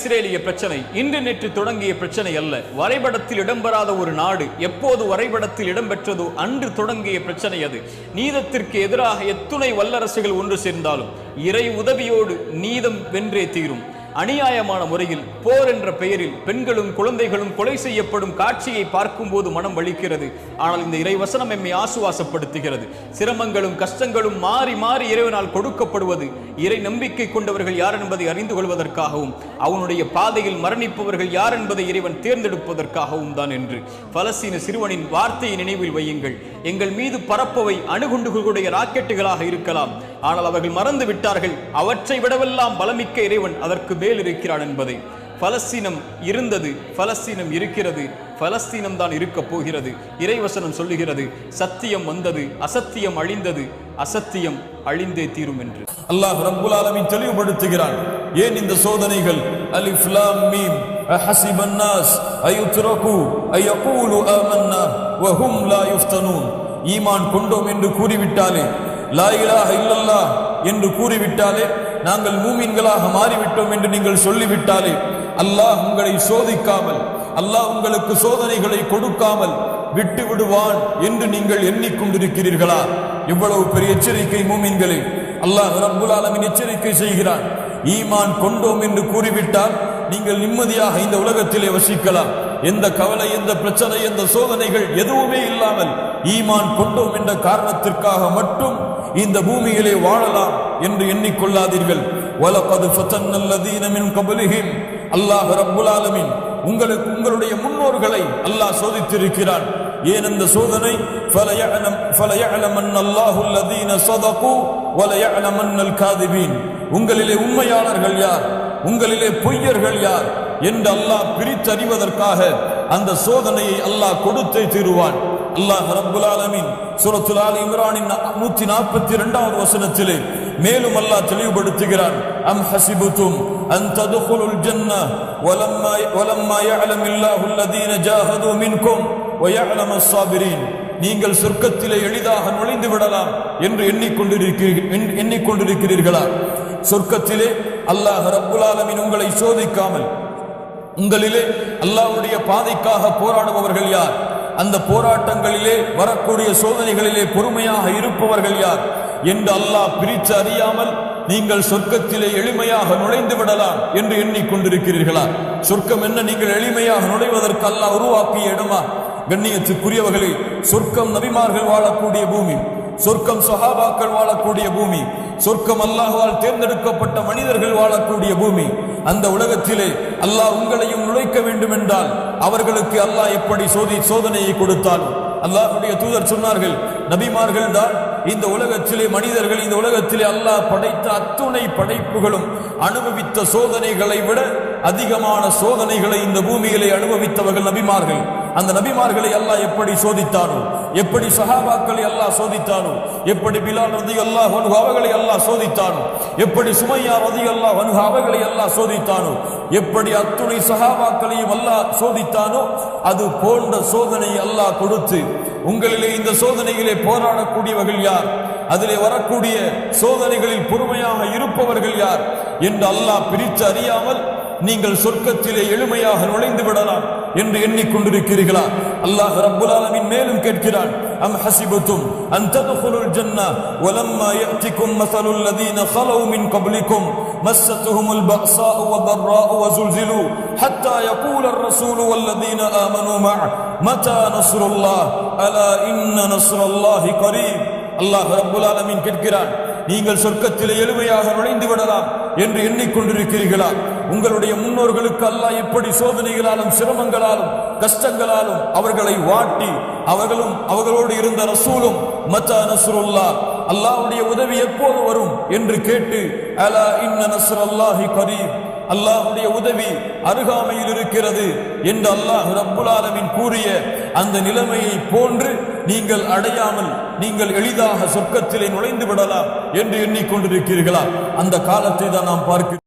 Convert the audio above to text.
இஸ்ரேலிய பிரச்சனை இன்று நேற்று தொடங்கிய பிரச்சனை அல்ல. வரைபடத்தில் இடம்பெறாத ஒரு நாடு எப்போது வரைபடத்தில் இடம்பெற்றதோ அன்று தொடங்கிய பிரச்சனை அது. நீதத்திற்கு எதிராக எத்துணை வல்லரசுகள் ஒன்று சேர்ந்தாலும் இறை உதவியோடு நீதம் வென்றே தீரும். அநியாயமான முறையில் போர் என்ற பெயரில் பெண்களும் குழந்தைகளும் கொலை செய்யப்படும் காட்சியை பார்க்கும்போது மனம் வலிக்கிறது. ஆனால் இந்த இறைவசனம் எம்மை ஆசுவாசப்படுத்துகிறது. சிரமங்களும் கஷ்டங்களும் மாறி மாறி இறைவனால் கொடுக்கப்படுவது இறை நம்பிக்கை கொண்டவர்கள் யார் என்பதை அறிந்து கொள்வதற்காகவும் அவனுடைய பாதையில் மரணிப்பவர்கள் யார் என்பதை இறைவன் தேர்ந்தெடுப்பதற்காகவும் தான் என்று. பலஸ்தீன சிறுவனின் வார்த்தையை நினைவில் வையுங்கள். எங்கள் மீது பரப்பவை அணுகுண்டுகளுடைய ராக்கெட்டுகளாக இருக்கலாம். ஆனால் அவர்கள் மறந்து விட்டார்கள் அவற்றை விடவெல்லாம் பலமிக்க இறைவன் அதற்கு மேல் இருக்கிறான் என்பதை. பலஸ்தீனம் இருந்தது பலஸ்தீனம் இருக்கிறது பலஸ்தீனம் தான் இருக்க போகிறது இறைவசனம் சொல்லுகிறது சத்தியம் வந்தது அசத்தியம் அழிந்தது அசத்தியம் அழிந்தே தீரும் என்று அல்லாஹ் ரப்புல் ஆலமீன் தெளிவுபடுத்துகிறான் ஏன் இந்த சோதனைகள் அலிஃப் லாம் மீம் அஹஸிப الناس அயுத்ரகு அயகூலு ஆமன்னா வஹும் லா யுஃப்தனூன் ஈமான் கொண்டோம் என்று கூறிவிட்டாலே லா இலாஹ இல்லல்லாஹ் என்று கூறிவிட்டாலே நாங்கள் மூமின்களாக மாறிவிட்டோம் என்று நீங்கள் சொல்லிவிட்டாலே அல்லாஹ் உங்களை சோதிக்காமல் அல்லாஹ் உங்களுக்கு சோதனைகளை கொடுக்காமல் விட்டு விடுவான் என்று நீங்கள் எண்ணிக்கொண்டிருக்கிறீர்களா இவ்வளவு பெரிய எச்சரிக்கை மூமின்களே. அல்லாஹ் ரப்புல் ஆலமின் எச்சரிக்கை செய்கிறான். ஈமான் கொண்டோம் என்று கூறிவிட்டால் நீங்கள் நிம்மதியாக இந்த உலகத்திலே வசிக்கலாம். எந்த கவலை எந்த பிரச்சனை எந்த சோதனைகள் எதுவுமே இல்லாமல் ஈமான் கொண்டோம் என்ற காரணத்திற்காக மட்டும் இந்த பூமியிலே வாழலாம் என்று எண்ணிக்கொள்ளாதீர்கள் வலகது ஃபதன்னல்லதீன மின் கபலிஹிம். அல்லாஹ் ரப்புல் ஆலமீன் உங்களுக்கு உங்களுடைய முன்னோர்களை அல்லாஹ் சோதித்திருக்கிறான் ஏன் இந்த சோதனை فَلَيَعْلَمْ فَلَيَعْلَمَنَّ اللَّهُ الَّذِينَ صَدَقُوا وَلَيَعْلَمَنَّ الْكَاذِبِينَ உங்களிலே உண்மையாளர்கள் யார் உங்களிலே பொய்யர்கள் யார் என்று அல்லாஹ் பிரித்தறிவதற்காக அந்த சோதனையை அல்லாஹ் கொடுத்தே தீருவான் அல்லாஹ் ரப்புல் ஆலமீன் சூரத்துல் ஆலி இம்ரானின் நூத்தி நாற்பத்தி இரண்டாவது வசனத்திலே மேலும் அல்லாஹ் தெளிவுபடுத்துகிறான் அம் ஹசிபுதும் அன் ததுகுலுல் ஜன்னah ولما ولما يعلم الله الذين جاهدوا منكم ويعلم الصابرين நீங்கள் சொர்க்கத்திலே எளிதாக நுழைந்து விடலாம் என்று எண்ணிக்கொண்டிருக்கிறீர்கள் எண்ணிக்கொண்டிருக்கிறீர்களா சொர்க்கத்திலே அல்லாஹ் ரப்புல் ஆலமீன் உங்களை சோதிக்காமல் உங்களிலே அல்லாஹ்வுடைய பாதைக்காக போராடுபவர்கள் யார் அந்த போராட்டங்களிலே வரக்கூடிய சோதனைகளிலே பொறுமையாக இருப்பவர்கள் யார்? என்று அல்லாஹ் பிரித்து அறியாமல் நீங்கள் சொர்க்கத்திலே எளிமையாக நுழைந்து விடலாம் என்று எண்ணிக்கொண்டிருக்கிறீர்களா? சொர்க்கம் என்ன? நீங்கள் எளிமையாக நுழைவதற்கு அல்லாஹ் உருவாக்கிய இடமா? கண்ணியத்துக்குரியவர்களே சொர்க்கம் நபிமார்கள் வாழக்கூடிய பூமி. சொர்க்கம் சொஹாபாக்கள் வாழக்கூடிய பூமி சொர்க்கம் அல்லாஹுவால் தேர்ந்தெடுக்கப்பட்ட மனிதர்கள் வாழக்கூடிய பூமி. அந்த உலகத்திலே அல்லாஹ் உங்களையும் நுழைக்க வேண்டும் என்றால் அவர்களுக்கு அல்லாஹ் எப்படி சோதி சோதனையை கொடுத்தால்? அல்லாஹுடைய தூதர் சொன்னார்கள் நபிமார்கள் தான் இந்த உலகத்திலே மனிதர்கள் இந்த உலகத்திலே அல்லாஹ் படைத்த அத்துணை படைப்புகளும் அனுபவித்த சோதனைகளை விட அதிகமான சோதனைகளை இந்த பூமியிலே அனுபவித்தவர்கள் நபிமார்கள். அந்த நபிமார்களை அல்லாஹ் எப்படி சோதித்தானோ எப்படி சஹாபாக்களை அல்லாஹ் சோதித்தானோ எப்படி பிலால் ரதி அல்லாஹ் வன்ஹு அவர்களை அல்லாஹ் சோதித்தானோ எப்படி சுமையா ரதி அல்லாஹ் வன்ஹு அவர்களை அல்லாஹ் சோதித்தானோ எப்படி அத்துணை சஹாபாக்களையும் அல்லாஹ் சோதித்தானோ அது போன்ற சோதனை அல்லாஹ் கொடுத்து உங்களிலே இந்த சோதனையிலே போராடக்கூடியவர்கள் யார்? அதிலே வரக்கூடிய சோதனைகளில் பொறுமையாக இருப்பவர்கள் யார்? என்று அல்லாஹ் பிரித்து அறியாமல் நீங்கள் சொர்க்கத்திலே எளிமையாக நுழைந்து விடலாம். என்று எண்ணிக்கொண்டிருக்கிறீர்களா அல்லாஹ் ரப்புல் ஆலமீன் மேலும் கேட்கிறான் அம் ஹசிபத்தும் அன் ததுகுலுல் ஜன்னah வலம்மா يأتكم مثل الذين خلوا من قبلكم مستهم البأساء والضراء وزلزلوا حتى يقول الرسول والذين آمنوا معه متى نصر الله ألا إن نصر الله قريب அல்லாஹ் ரப்புல் ஆலமீன் கேட்கிறான் நீங்கள் சொர்க்கத்தில் எளிமையாக நுழைந்து விடலாம் என்று எண்ணிக்கொண்டிருக்கிறீர்களா? உங்களுடைய முன்னோர்களுக்கு அல்லாஹ் எப்படி சோதனைகளாலும் சிரமங்களாலும் கஷ்டங்களாலும் அவர்களை வாட்டி அவர்களும் அவர்களோடு இருந்த ரசூலும் மத்த நஸ்ருல்லா அல்லாஹ்வுடைய உதவி எப்போது வரும் என்று கேட்டு அலா இன்ன நஸ்ரல்லாஹி கரீம் அல்லாஹுடைய உதவி அருகாமையில் இருக்கிறது என்று அல்லாஹ் ரப்புல் ஆலமின் கூறிய அந்த நிலைமையை போன்று நீங்கள் அடையாமல் நீங்கள் எளிதாக சொர்க்கத்திலே நுழைந்து விடலாம் என்று எண்ணிக்கொண்டிருக்கிறீர்களா? அந்த காலத்தை தான் நாம் பார்க்கிறோம்.